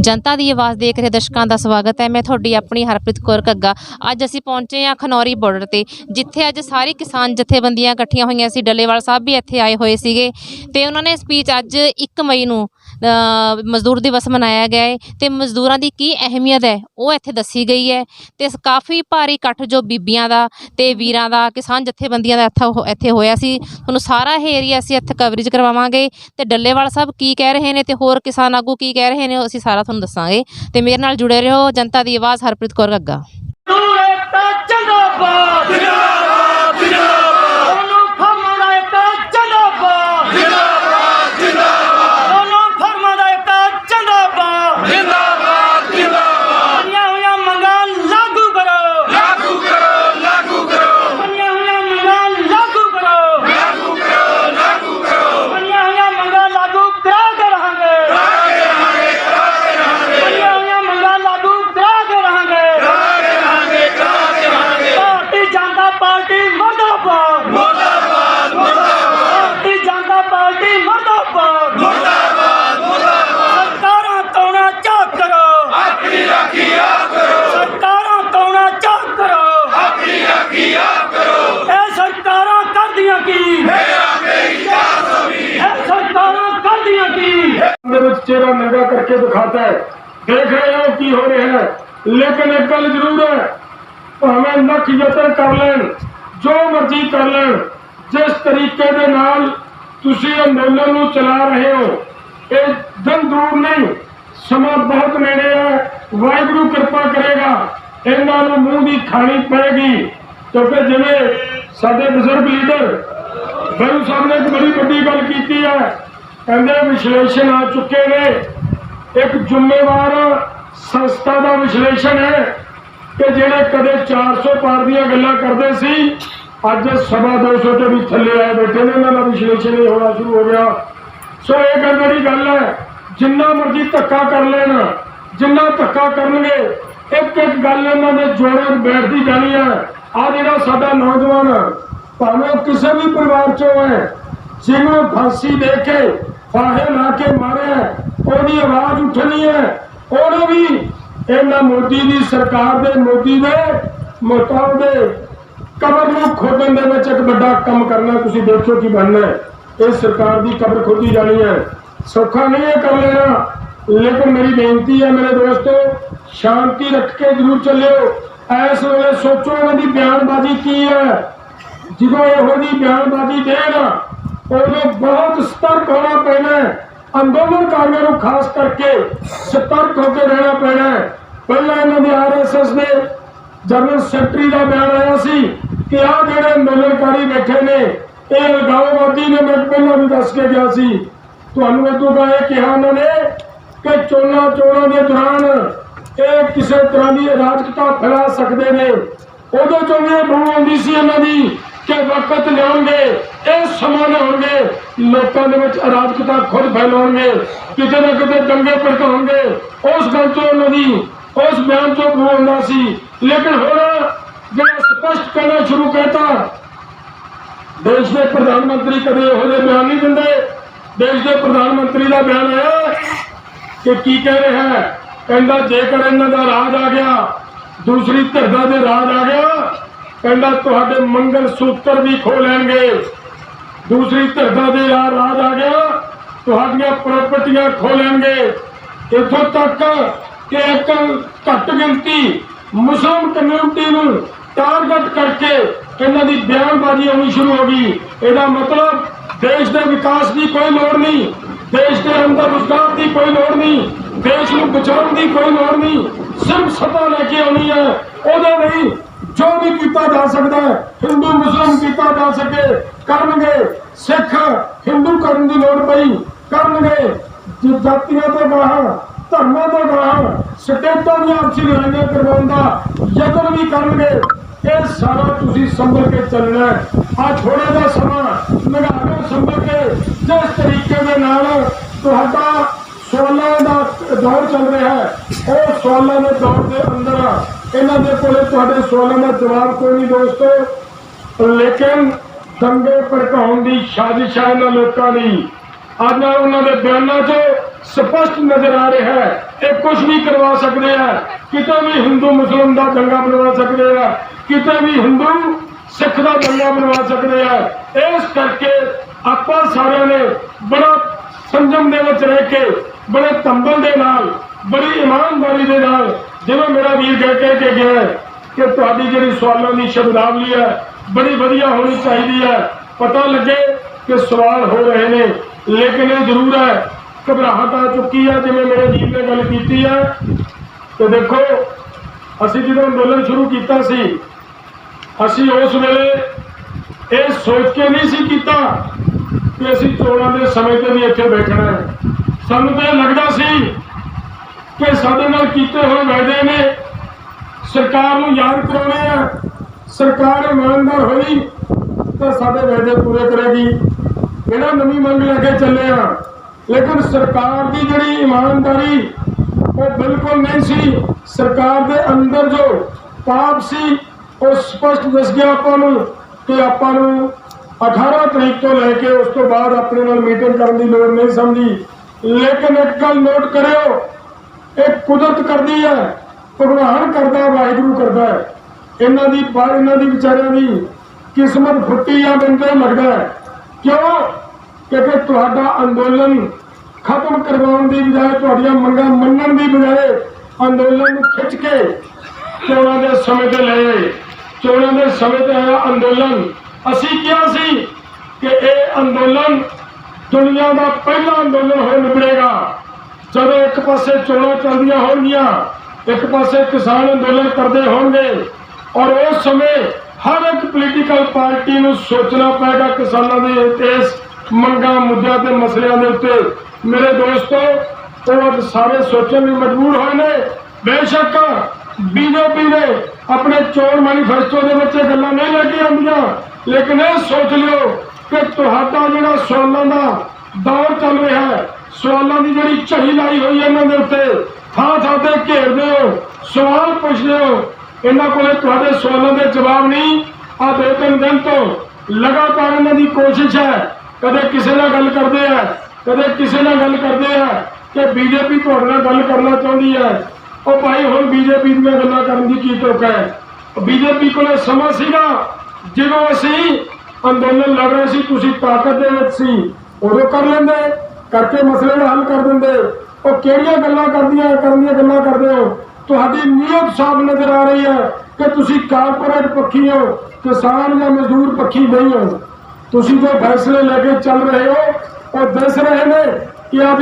ਜਨਤਾ ਦੀ ਆਵਾਜ਼ ਦੇਖ ਰਹੇ ਦਰਸ਼ਕਾਂ ਦਾ ਸਵਾਗਤ ਹੈ। ਮੈਂ ਤੁਹਾਡੀ ਆਪਣੀ ਹਰਪ੍ਰੀਤ ਕੌਰ ਕੱਗਾ ਅੱਜ ਅਸੀਂ ਪਹੁੰਚੇ ਹਾਂ ਖਨੌਰੀ ਬਾਰਡਰ ਤੇ, ਜਿੱਥੇ ਅੱਜ ਸਾਰੇ ਕਿਸਾਨ ਜਥੇਬੰਦੀਆਂ ਇਕੱਠੀਆਂ ਹੋਈਆਂ ਸੀ। ਡੱਲੇਵਾਲ ਸਾਹਿਬ ਵੀ ਇੱਥੇ ਆਏ ਹੋਏ ਸੀਗੇ ਤੇ ਉਹਨਾਂ ਨੇ ਸਪੀਚ ਅੱਜ 1 ਮਈ ਨੂੰ ਮਜ਼ਦੂਰ ਦਿਵਸ ਮਨਾਇਆ ਗਿਆ ਹੈ ਤੇ ਮਜ਼ਦੂਰਾਂ ਦੀ ਕੀ ਅਹਿਮੀਅਤ ਹੈ? ਉਹ ਇੱਥੇ ਦੱਸੀ ਗਈ ਹੈ। ਤੇ ਕਾਫੀ ਭਾਰੀ ਇਕੱਠ ਜੋ ਬੀਬੀਆਂ ਦਾ ਤੇ ਵੀਰਾਂ ਦਾ, ਕਿਸਾਨ ਜਥੇਬੰਦੀਆਂ ਦਾ ਇੱਥੇ ਹੋ- ਇੱਥੇ ਹੋਇਆ ਸੀ। ਤੁਹਾਨੂੰ ਸਾਰਾ ਇਹ ਏਰੀਆ ਅਸੀਂ ਇੱਥੇ ਕਵਰੇਜ ਕਰਵਾਵਾਂਗੇ। ਤੇ ਡੱਲੇਵਾਲ ਸਾਹਿਬ ਕੀ ਕਹਿ ਰਹੇ ਨੇ ਤੇ ਹੋਰ ਕਿਸਾਨ ਆਗੂ ਕੀ ਕਹਿ ਰਹੇ ਨੇ, ਉਹ ਅਸੀਂ ਸਾਰਾ ਤੁਹਾਨੂੰ ਦੱਸਾਂਗੇ। ਤੇ ਮੇਰੇ ਨਾਲ ਜੁੜੇ ਰਹੋ ਜਨਤਾ ਦੀ ਆਵਾਜ਼, ਹਰਪ੍ਰੀਤ ਕੌਰ ਗੱਗਾ। ਜਿੰਦਾਬਾਦ ਜਿੰਦਾਬਾਦ ਉਹਨੂੰ ਫਰਮਾਂ ਦਾ ਇੱਕ ਜਿੰਦਾਬਾਦ ਜਿੰਦਾਬਾਦ ਜਿੰਦਾਬਾਦ ਉਹਨੂੰ ਫਰਮਾਂ ਦਾ ਇੱਕ ਜਿੰਦਾਬਾਦ ਜਿੰਦਾਬਾਦ ਜਿੰਦਾਬਾਦ ਬਣੀਆਂ ਹੋਈਆਂ ਮੰਗਾਂ ਲਾਗੂ ਕਰੋ ਲਾਗੂ ਕਰੋ ਲਾਗੂ ਕਰੋ ਬਣੀਆਂ ਹੋਈਆਂ ਮੰਗਾਂ ਲਾਗੂ ਕਰੋ ਲਾਗੂ ਕਰੋ ਲਾਗੂ ਕਰੋ ਬਣੀਆਂ ਹੋਈਆਂ ਮੰਗਾਂ ਲਾਗੂ ਕਰਾ ਕੇ ਰਹਾਂਗੇ ਕਰਾਂਗੇ ਰਹਾਂਗੇ ਕਰਾਂਗੇ ਰਹਾਂਗੇ ਬਣੀਆਂ ਹੋਈਆਂ ਮੰਗਾਂ ਲਾਗੂ ਕਰਾ ਕੇ ਰਹਾਂਗੇ ਕਰਾਂਗੇ ਰਹਾਂਗੇ ਕਰਾਂਗੇ ਰਹਾਂਗੇ ਭਾਰਤੀ ਜਨਤਾ ਪਾਰਟੀ ਮਰਦਾਬਾਦ ਮੁਰਦਾਬਾਦ ਮੁਰਦਾਬਾਦ ਭਾਰਤੀ ਜਨਤਾ ਪਾਰਟੀ ਮਰਦਾਬਾਦ ਮੁਰਦਾਬਾਦ ਮੁਰਦਾਬਾਦ ਸਰਕਾਰਾਂ ਤੋਂ ਨਾ ਝਾਕ ਕਰੋ ਆਪਣੀ ਰਾਖੀ ਆਪ ਕਰੋ ਸਰਕਾਰਾਂ ਤੋਂ ਨਾ ਝਾਕ ਕਰੋ ਆਪਣੀ ਰਾਖੀ ਆਪ ਕਰੋ ਇਹ ਸਰਕਾਰਾਂ ਕਰਦੀਆਂ ਕੀ ਮੇਰਾ ਮੇਰੀ ਜਾਤ ਸਭੀ ਇਹ ਸਰਕਾਰਾਂ ਕਰਦੀਆਂ ਕੀ ਦੇ ਵਿੱਚ ਚਿਹਰਾ ਨੰਗਾ ਕਰਕੇ ਦਿਖਾਤਾ ਹੈ। ਦੇਖ ਰਹੇ ਹੋ ਕੀ ਹੋ ਰਿਹਾ ਹੈ। ਲੇਕਿਨ ਇੱਕ ਗੱਲ ਜ਼ਰੂਰ ਹੈ, ਭਾਵੇਂ ਲੱਖ ਯਤਨ ਕਰ ਲੈਣ, ਜੋ ਮਰਜ਼ੀ ਕਰ ਲੈਣ, ਜਿਸ ਤਰੀਕੇ ਤੁਸੀਂ ਅੰਦੋਲਨ ਨੂੰ ਚਲਾ ਰਹੇ ਹੋ, ਇਹ ਦਿਨ ਦੂਰ ਨਹੀਂ, ਸਮਾਂ ਬਹੁਤ ਨੇੜੇ ਹੈ, ਵਾਹਿਗੁਰੂ ਕਿਰਪਾ ਕਰੇਗਾ, ਇਹਨਾਂ ਨੂੰ ਮੂੰਹ ਦੀ ਖਾਣੀ ਪਏਗੀ। ਕਿਉਂਕਿ ਜਿਵੇਂ ਸਾਡੇ ਬਜ਼ੁਰਗ ਲੀਡਰ ਬਰੂ ਸਾਹਿਬ ਨੇ ਇੱਕ ਬੜੀ ਵੱਡੀ ਗੱਲ ਕੀਤੀ ਹੈ ਕਹਿੰਦੇ ਵਿਸ਼ਲੇਸ਼ਣ ਆ ਚੁੱਕੇ ਨੇ। ਇੱਕ ਜ਼ਿੰਮੇਵਾਰ ਸੰਸਥਾ ਦਾ ਵਿਸ਼ਲੇਸ਼ਣ ਹੈ ਕਿ ਜਿਹੜੇ ਕਦੇ 400 ਪਾਰ ਦੀਆਂ ਗੱਲਾਂ ਕਰਦੇ ਸੀ, ਅੱਜ ਸਵਾ 200 ਤੋਂ ਵੀ ਥੱਲੇ ਆਏ ਬੈਠੇ ਨੇ। ਇਹਨਾਂ ਦਾ ਵਿਸ਼ਲੇਸ਼ਣ ਹੀ ਹੋਣਾ ਸ਼ੁਰੂ ਹੋ ਗਿਆ। ਸੋ ਇਹ ਗੱਲ ਦੀ ਗੱਲ ਹੈ, ਜਿੰਨਾ ਮਰਜ਼ੀ ਧੱਕਾ ਕਰ ਲੈਣ, ਜਿੰਨਾ ਧੱਕਾ ਕਰਨਗੇ, ਇੱਕ ਇੱਕ ਗੱਲ ਇਹਨਾਂ ਦੇ ਜੋੜਾਂ 'ਚ ਬੈਠਦੀ ਜਾਣੀ ਹੈ। ਆ ਜਿਹੜਾ ਸਾਡਾ ਨੌਜਵਾਨ, ਭਾਵੇਂ ਉਹ ਕਿਸੇ ਵੀ ਪਰਿਵਾਰ ਚੋਂ ਹੈ, ਜਿਹਨੂੰ ਫਾਂਸੀ ਦੇ ਕੇ ਫਾਹੇ ਲਾ ਕੇ ਮਾਰਿਆ ਉਹਦੀ ਆਵਾਜ਼ ਉੱਠਣੀ ਹੈ। ਉਹਨੂੰ ਵੀ ਇਹਨਾਂ ਮੋਦੀ ਦੀ ਸਰਕਾਰ ਦੇ, ਮੋਦੀ ਦੇ ਮੋਤਾਬ ਦੇ ਕਬਰ ਨੂੰ ਖੋਦਣ ਦੇ ਵਿੱਚ ਇੱਕ ਵੱਡਾ ਕੰਮ ਕਰਨਾ ਤੁਸੀਂ ਦੇਖੋ ਕੀ ਬਣਨਾ ਹੈ। ਇਹ ਸਰਕਾਰ ਦੀ ਕਬਰ ਖੋਦੀ ਜਾਣੀ ਹੈ। ਸੌਖਾ ਨਹੀਂ ਹੈ ਕਰ ਲੈਣਾ। ਲੇਕਿਨ ਮੇਰੀ ਬੇਨਤੀ ਹੈ ਮੇਰੇ ਦੋਸਤੋ, ਸ਼ਾਂਤੀ ਰੱਖ ਕੇ ਜ਼ਰੂਰ ਚੱਲਿਓ। ਇਸ ਵੇਲੇ ਸੋਚੋ ਇਹਨਾਂ ਦੀ ਬਿਆਨਬਾਜ਼ੀ ਕੀ ਹੈ। ਜਦੋਂ ਇਹੋ ਜਿਹੀ ਬਿਆਨਬਾਜ਼ੀ ਦੇਣ ਉਦੋਂ ਬਹੁਤ ਸਤਰਕ ਹੋਣਾ ਪੈਣਾ ਅੰਦੋਲਨਕਾਰੀਆਂ ਨੂੰ ਖਾਸ ਕਰਕੇ ਸਤਰਕ ਹੋ ਕੇ ਰਹਿਣਾ ਪੈਣਾ ਪਹਿਲਾਂ ਇਹਨਾਂ ਦੇ ਆਰਐਸਐਸ ਦੇ ਜਨਰਲ ਸੈਕਟਰੀ ਦਾ ਬਿਆਨ ਆਇਆ ਸੀ ਕਿ ਆਹ ਜਿਹੜੇ ਅੰਦੋਲਨਕਾਰੀ ਬੈਠੇ ਨੇ, ਇਹ ਅਲਗਾਵਵਾਦੀ ਨੇ, ਮੈਂ ਪਹਿਲਾਂ ਵੀ ਦੱਸ ਕੇ ਗਿਆ ਸੀ। ਤੁਹਾਨੂੰ ਇਹ ਤੋਂ ਇਹ ਕਿਹਾ ਉਹਨਾਂ ਨੇ ਕਿ ਚੋਣਾਂ ਚੋਣਾਂ ਦੇ ਦੌਰਾਨ ਇਹ ਕਿਸੇ ਤਰ੍ਹਾਂ ਦੀ ਅਰਾਜਕਤਾ ਫੈਲਾ ਸਕਦੇ ਨੇ। ਉਦੋਂ ਤੋਂ ਵੀ ਇਹ ਆਉਂਦੀ ਸੀ ਇਹਨਾਂ ਦੀ। ਕਿ ਵਕਤ ਲਿਆਉਣਗੇ, ਇਹ ਸਮਾਂ ਲਿਆਉਣਗੇ। ਲੋਕਾਂ ਦੇ ਵਿੱਚ ਅਰਾਜਕਤਾ ਖੁਦ ਫੈਲਾਉਣਗੇ, ਕਿਤੇ ਨਾ ਕਿਤੇ ਦੰਗੇ ਭੜਕਾਉਣਗੇ। ਉਸ ਗੱਲ ਤੋਂ ਉਹਨਾਂ ਦੀ, ਉਸ ਬਿਆਨ ਤੋਂ ਬਹੂ ਸੀ। ਲੇਕਿਨ ਹੁਣ ਜਿਹੜਾ ਸਪਸ਼ਟ ਕਰਨਾ ਸ਼ੁਰੂ ਕਰਤਾ, ਦੇਸ਼ ਦੇ ਪ੍ਰਧਾਨ ਮੰਤਰੀ ਕਦੇ ਇਹੋ ਜਿਹੇ ਬਿਆਨ ਨਹੀਂ ਦਿੰਦੇ। ਦੇਸ਼ ਦੇ ਪ੍ਰਧਾਨ ਮੰਤਰੀ ਦਾ ਬਿਆਨ ਆਇਆ ਕਿ ਕੀ ਕਹਿ ਰਿਹਾ ਹੈ? ਕਹਿੰਦਾ ਜੇਕਰ ਇਹਨਾਂ ਦਾ ਰਾਜ ਆ ਗਿਆ, ਦੂਸਰੀ ਧਿਰਦਾ ਦੇ ਰਾਜ ਆ ਗਿਆ ਕਹਿੰਦਾ ਤੁਹਾਡੇ ਮੰਗਲ ਸੂਤਰ ਵੀ ਖੋ ਲੈਣਗੇ। ਦੂਸਰੀ ਧਿਰਦਾ ਦੇ ਰਾਜ ਆ ਗਿਆ, ਤੁਹਾਡੀਆਂ ਪ੍ਰਾਪਰਟੀਆਂ ਖੋ ਲੈਣਗੇ। ਇੱਥੋਂ ਤੱਕ ਕਿ ਇੱਕ ਘੱਟ ਗਿਣਤੀ ਮੁਸਲਮਾਨ ਕਮਿਊਨਿਟੀ ਨੂੰ ਟਾਰਗੇਟ ਕਰਕੇ ਇਹਨਾਂ ਦੀ ਬਿਆਨਬਾਜ਼ੀ ਆਉਣੀ ਸ਼ੁਰੂ ਹੋ ਗਈ। ਇਹਦਾ ਮਤਲਬ ਦੇਸ਼ ਦੇ ਵਿਕਾਸ ਦੀ ਕੋਈ ਲੋੜ ਨਹੀਂ, ਦੇਸ਼ ਦੇ ਅੰਦਰ ਰੁਜ਼ਗਾਰ ਦੀ ਕੋਈ ਲੋੜ ਨਹੀਂ, ਦੇਸ਼ ਨੂੰ ਬਚਾਉਣ ਦੀ ਕੋਈ ਲੋੜ ਨਹੀਂ। ਸਿਰਫ ਸੱਤਾ ਲੈ ਕੇ ਆਉਣੀ ਹੈ, ਉਹਦੇ ਲਈ ਜੋ ਵੀ ਕੀਤਾ ਜਾ ਸਕਦਾ ਹੈ, ਹਿੰਦੂ, ਮੁਸਲਮਾਨ ਕੀਤਾ ਜਾ ਸਕੇ, ਕਰਨਗੇ। ਸਿੱਖ, ਹਿੰਦੂ ਕਰਨ ਦੀ ਲੋੜ ਪਈ, ਕਰਨਗੇ। ਜਾਤੀਆਂ ਤੋਂ ਬਾਹਰ, ਧਰਮਾਂ ਤੋਂ ਬਾਹਰ, ਸਟੇਟਾਂ ਦੀਆਂ ਆਪਸੀ ਲੜਾਈਆਂ ਕਰਵਾਉਣ ਦਾ ਯਤਨ ਵੀ ਕਰਨਗੇ। ਇਹ ਸਾਰਾ ਤੁਸੀਂ ਸੰਭਲ ਕੇ ਚੱਲਣਾ ਆ ਥੋੜਾ ਜਿਹਾ ਸਮਾਂ ਲੰਘਾਓ ਸੰਭਲ ਕੇ। ਜਿਸ ਤਰੀਕੇ ਦੇ ਨਾਲ ਤੁਹਾਡਾ ਸਵਾਲਾਂ ਦਾ ਦੌਰ ਚੱਲ ਰਿਹਾ ਹੈ, ਉਹ ਸਵਾਲਾਂ ਦੇ ਦੌਰ ਦੇ ਅੰਦਰ ਇਹਨਾਂ ਦੇ ਕੋਲੇ ਤੁਹਾਡੇ ਸਵਾਲਾਂ ਦਾ ਜਵਾਬ ਕੋਈ ਨਹੀਂ ਦੋਸਤੋ। ਲੇਕਿਨ ਦੰਗੇ ਭੜਕਾਉਣ ਦੀ ਸਾਜ਼ਿਸ਼ ਹੈ ਇਹਨਾਂ ਲੋਕਾਂ ਦੀ। ਅੱਜ ਉਹਨਾਂ ਦੇ ਬਿਆਨਾਂ 'ਚ ਸਪਸ਼ਟ ਨਜ਼ਰ ਆ ਰਿਹਾ ਹੈ। ਇਹ ਕੁਝ ਵੀ ਕਰਵਾ ਸਕਦੇ ਆ। ਕਿਤੇ ਵੀ ਹਿੰਦੂ ਮੁਸਲਮਾਨ ਦਾ ਦੰਗਾ ਬਣਵਾ ਸਕਦੇ ਆ। ਕਿਤੇ ਵੀ ਹਿੰਦੂ, ਸਿੱਖ ਦਾ ਦੰਗਾ ਬਣਵਾ ਸਕਦੇ ਆ। ਇਸ ਕਰਕੇ ਆਪਾਂ ਸਾਰਿਆਂ ਨੇ ਬੜਾ ਸੰਜਮ ਦੇ ਵਿੱਚ ਰਹਿ ਕੇ, ਬੜੇ ਤੰਬਲ ਦੇ ਨਾਲ, ਬੜੀ ਇਮਾਨਦਾਰੀ ਦੇ ਨਾਲ ਜਿਵੇਂ ਮੇਰਾ ਵੀਰ ਕਹਿ ਕਹਿ ਕੇ ਗਿਆ ਹੈ ਕਿ ਤੁਹਾਡੀ ਜਿਹੜੀ ਸਵਾਲਾਂ ਦੀ ਸ਼ਬਦਾਵਲੀ ਹੈ, ਬੜੀ ਵਧੀਆ ਹੋਣੀ ਚਾਹੀਦੀ ਹੈ। ਪਤਾ ਲੱਗੇ ਕਿ ਸਵਾਲ ਹੋ ਰਹੇ ਨੇ, ਲੇਕਿਨ ਇਹ ਜ਼ਰੂਰ ਹੈ, ਘਬਰਾਹਟ ਆ ਚੁੱਕੀ ਹੈ, ਜਿਵੇਂ ਮੇਰੇ ਵੀਰ ਨੇ ਗੱਲ ਕੀਤੀ ਹੈ। ਤੇ ਦੇਖੋ, ਅਸੀਂ ਜਦੋਂ ਅੰਦੋਲਨ ਸ਼ੁਰੂ ਕੀਤਾ ਸੀ, ਅਸੀਂ ਉਸ ਵੇਲੇ ਇਹ ਸੋਚ ਕੇ ਨਹੀਂ ਸੀ ਕੀਤਾ ਕਿ ਅਸੀਂ ਚੋਣਾਂ ਦੇ ਸਮੇਂ ਤੇ ਵੀ ਇੱਥੇ ਬੈਠਣਾ ਹੈ। ਸਾਨੂੰ ਤਾਂ ਇਹ ਲੱਗਦਾ ਸੀ ਕਿ ਸਾਡੇ ਨਾਲ ਕੀਤੇ ਹੋਏ ਵਾਅਦੇ ਨੇ। ਸਰਕਾਰ ਨੂੰ ਯਾਦ ਕਰਾਉਣੇ ਆ ਸਰਕਾਰ ਇਮਾਨਦਾਰ ਹੋਈ ਤਾਂ ਸਾਡੇ ਵਾਅਦੇ ਪੂਰੇ ਕਰੇਗੀ। ਇਹਨਾਂ ਨਵੀਂ ਮੰਗ ਲੈ ਕੇ ਚੱਲੇ ਆ? ਲੇਕਿਨ ਸਰਕਾਰ ਦੀ ਜਿਹੜੀ ਇਮਾਨਦਾਰੀ, ਉਹ ਬਿਲਕੁਲ ਨਹੀਂ ਸੀ। ਸਰਕਾਰ ਦੇ ਅੰਦਰ ਜੋ ਪਾਪ ਸੀ, ਉਹ ਸਪਸ਼ਟ ਦਿਸ ਗਿਆ ਆਪਾਂ ਨੂੰ ਕਿ ਆਪਾਂ ਨੂੰ 18 ਤਰੀਕ ਤੋਂ ਲੈ ਕੇ ਉਸ ਤੋਂ ਬਾਅਦ ਆਪਣੇ ਨਾਲ ਮੀਟਿੰਗ ਕਰਨ ਦੀ ਲੋੜ ਨਹੀਂ ਸਮਝੀ। ਲੇਕਿਨ ਇੱਕ ਗੱਲ ਨੋਟ ਕਰਿਓ ਇਹ ਕੁਦਰਤ ਕਰਦੀ ਹੈ, ਭਗਵਾਨ ਕਰਦਾ ਵਾਹਿਗੁਰੂ ਕਰਦਾ ਹੈ। ਇਹਨਾਂ ਦੀ ਇਹਨਾਂ ਦੀ ਵਿਚਾਰਿਆਂ ਦੀ ਕਿਸਮਤ ਫੁੱਟੀ ਆ ਮੈਨੂੰ ਲੱਗਦਾ ਹੈ। ਕਿਉਂ? ਕਿਉਂਕਿ ਤੁਹਾਡਾ ਅੰਦੋਲਨ ਖਤਮ ਕਰਵਾਉਣ ਦੀ ਬਜਾਏ, ਤੁਹਾਡੀਆਂ ਮੰਗਾਂ ਮੰਨਣ ਦੀ ਬਜਾਏ ਅੰਦੋਲਨ ਨੂੰ ਖਿੱਚ ਕੇ ਚੋਣਾਂ ਦੇ ਸਮੇਂ ਤੇ ਲਏ ਚੋਣਾਂ ਦੇ ਸਮੇਂ ਤੇ ਆਇਆ ਅੰਦੋਲਨ। ਅਸੀਂ ਕਿਹਾ ਸੀ ਕਿ ਇਹ ਅੰਦੋਲਨ ਦੁਨੀਆ ਦਾ ਪਹਿਲਾ ਅੰਦੋਲਨ ਹੋ ਨਿਬੜੇਗਾ। ਜਦੋਂ ਪਾਸੇ ਚੋਣਾਂ ਚੱਲਦੀਆਂ ਹੋਣਗੀਆਂ, ਇੱਕ ਪਾਸੇ ਕਿਸਾਨ ਅੰਦੋਲਨ ਕਰਦੇ ਹੋਣਗੇ ਔਰ ਉਸ ਸਮੇਂ ਹਰ ਇੱਕ ਪੋਲੀਟੀਕਲ ਪਾਰਟੀ ਨੂੰ ਸੋਚਣਾ ਪਏਗਾ ਕਿਸਾਨਾਂ ਦੇ ਇਸ ਮੰਗਾਂ ਮੁੱਦਿਆਂ ਤੇ ਮਸਲਿਆਂ ਦੇ ਉੱਤੇ। ਮੇਰੇ ਦੋਸਤੋ, ਉਹ ਅੱਜ ਸਾਰੇ ਸੋਚਣ ਲਈ ਮਜਬੂਰ ਹੋਏ ਨੇ। ਬੇਸ਼ੱਕ ਬੀਜੇਪੀ ਨੇ ਆਪਣੇ ਚੋਣ ਮੈਨੀਫੈਸਟੋ ਦੇ ਵਿੱਚ ਇਹ ਗੱਲਾਂ ਨਹੀਂ ਲੈ ਕੇ ਆਉਂਦੀਆਂ ਲੇਕਿਨ ਇਹ ਸੋਚ ਲਿਓ ਕਿ ਤੁਹਾਡਾ ਜਿਹੜਾ ਸਵਾਲਾਂ ਦਾ ਦੌਰ ਚੱਲ ਰਿਹਾ ਹੈ ਸਵਾਲਾਂ ਦੀ ਜਿਹੜੀ ਝੜੀ ਲਾਈ ਹੋਈ ਹੈ ਇਹਨਾਂ ਦੇ ਉੱਤੇ ਥਾਂ ਥਾਂ ਤੇ ਘੇਰਦੇ ਹੋ ਸਵਾਲ ਪੁੱਛਦੇ ਹੋ ਇਹਨਾਂ ਕੋਲੇ ਤੁਹਾਡੇ ਸਵਾਲਾਂ ਦੇ ਜਵਾਬ ਨਹੀਂ। ਆ ਦੋ ਤਿੰਨ ਦਿਨ ਤੋਂ ਲਗਾਤਾਰ ਇਹਨਾਂ ਦੀ ਕੋਸ਼ਿਸ਼ ਹੈ। ਕਦੇ ਕਿਸੇ ਨਾਲ ਗੱਲ ਕਰਦੇ ਆ, ਕਦੇ ਕਿਸੇ ਨਾਲ ਗੱਲ ਕਰਦੇ ਆ ਕਿ ਬੀਜੇਪੀ ਤੁਹਾਡੇ ਨਾਲ ਗੱਲ ਕਰਨਾ ਚਾਹੁੰਦੀ ਹੈ। ਉਹ ਭਾਈ ਹੁਣ ਬੀਜੇਪੀ ਦੀਆਂ ਗੱਲਾਂ ਕਰਨ ਦੀ ਕੀ ਤੁਕ ਹੈ? ਬੀਜੇਪੀ ਕੋਲੇ ਸਮਾਂ ਸੀਗਾ, ਜਦੋਂ ਅਸੀਂ ਅੰਦੋਲਨ ਲੜ ਰਹੇ ਸੀ, ਤੁਸੀਂ ਤਾਕਤ ਦੇ ਵਿੱਚ ਸੀ, ਉਦੋਂ ਕਰ ਲੈਂਦੇ। ਕਰਕੇ ਮਸਲੇ ਦਾ ਹੱਲ ਕਰ ਦਿੰਦੇ ਉਹ ਕਿਹੜੀਆਂ ਗੱਲਾਂ ਕਰਦੀਆਂ ਕਰਨ ਦੀਆਂ ਗੱਲਾਂ ਕਰਦੇ ਹੋ? ਤੁਹਾਡੀ ਨੀਅਤ ਸਾਫ਼ ਨਜ਼ਰ ਆ ਰਹੀ ਹੈ ਕਿ ਤੁਸੀਂ ਕਾਰਪੋਰੇਟ ਪੱਖੀ ਹੋ, ਕਿਸਾਨ ਜਾਂ ਮਜ਼ਦੂਰ ਪੱਖੀ ਨਹੀਂ ਹੋ। ਤੁਸੀਂ ਜੋ ਫੈਸਲੇ ਲੈ ਕੇ ਚੱਲ ਰਹੇ ਹੋ, ਉਹ ਦੱਸ ਰਹੇ ਨੇ ਕਿ ਆਪ